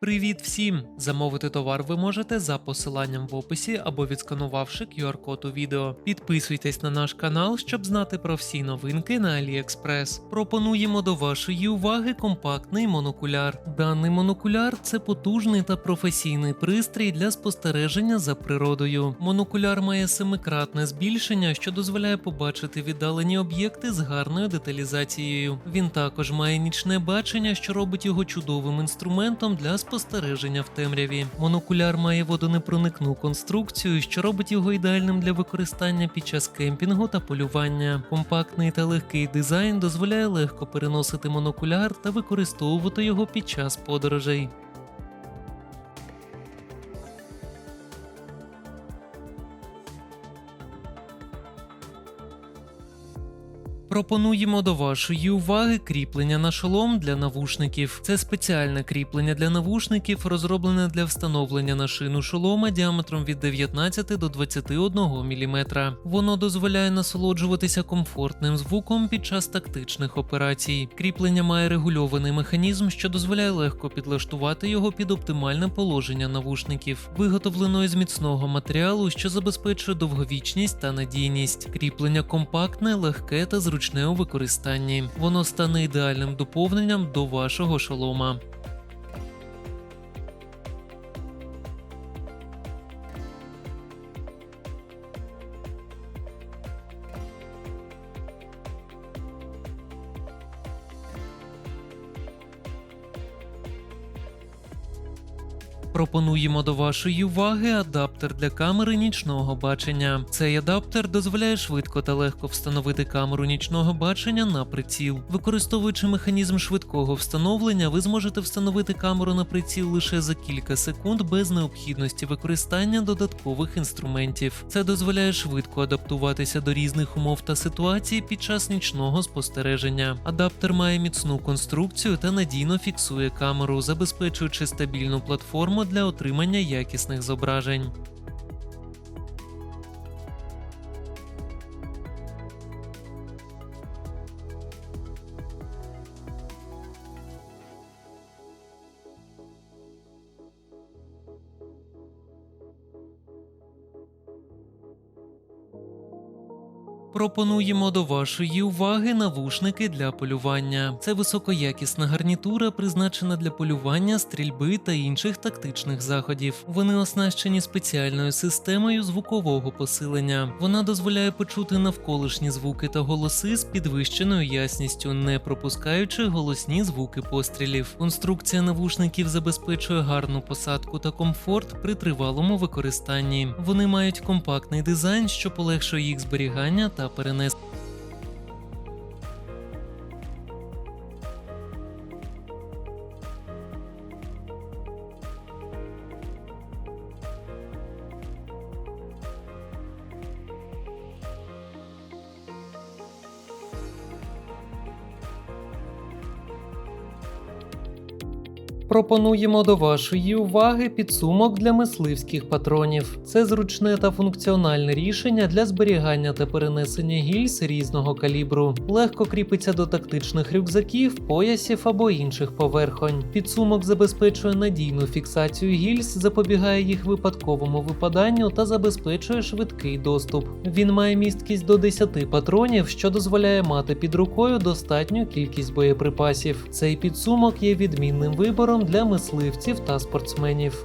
Привіт всім! Замовити товар ви можете за посиланням в описі або відсканувавши QR-код у відео. Підписуйтесь на наш канал, щоб знати про всі новинки на AliExpress. Пропонуємо до вашої уваги компактний монокуляр. Даний монокуляр це потужний та професійний пристрій для спостереження за природою. Монокуляр має семикратне збільшення, що дозволяє побачити віддалені об'єкти з гарною деталізацією. Він також має нічне бачення, що робить його чудовим інструментом для спостереження в темряві. Монокуляр має водонепроникну конструкцію, що робить його ідеальним для використання під час кемпінгу та полювання. Компактний та легкий дизайн дозволяє легко переносити монокуляр та використовувати його під час подорожей. Пропонуємо до вашої уваги кріплення на шолом для навушників. Це спеціальне кріплення для навушників, розроблене для встановлення на шину шолома діаметром від 19 до 21 мм. Воно дозволяє насолоджуватися комфортним звуком під час тактичних операцій. Кріплення має регульований механізм, що дозволяє легко підлаштувати його під оптимальне положення навушників, виготовлено із міцного матеріалу, що забезпечує довговічність та надійність. Кріплення компактне, легке та зручне у використанні. Воно стане ідеальним доповненням до вашого шолома. Пропонуємо до вашої уваги адаптер для камери нічного бачення. Цей адаптер дозволяє швидко та легко встановити камеру нічного бачення на приціл. Використовуючи механізм швидкого встановлення, ви зможете встановити камеру на приціл лише за кілька секунд без необхідності використання додаткових інструментів. Це дозволяє швидко адаптуватися до різних умов та ситуацій під час нічного спостереження. Адаптер має міцну конструкцію та надійно фіксує камеру, забезпечуючи стабільну платформу для отримання якісних зображень. Пропонуємо до вашої уваги навушники для полювання. Це високоякісна гарнітура, призначена для полювання, стрільби та інших тактичних заходів. Вони оснащені спеціальною системою звукового посилення. Вона дозволяє почути навколишні звуки та голоси з підвищеною ясністю, не пропускаючи голосні звуки пострілів. Конструкція навушників забезпечує гарну посадку та комфорт при тривалому використанні. Вони мають компактний дизайн, що полегшує їх зберігання та перенесення. Пропонуємо до вашої уваги підсумок для мисливських патронів. Це зручне та функціональне рішення для зберігання та перенесення гільз різного калібру. Легко кріпиться до тактичних рюкзаків, поясів або інших поверхонь. Підсумок забезпечує надійну фіксацію гільз, запобігає їх випадковому випаданню та забезпечує швидкий доступ. Він має місткість до 10 патронів, що дозволяє мати під рукою достатню кількість боєприпасів. Цей підсумок є відмінним вибором для мисливців та спортсменів.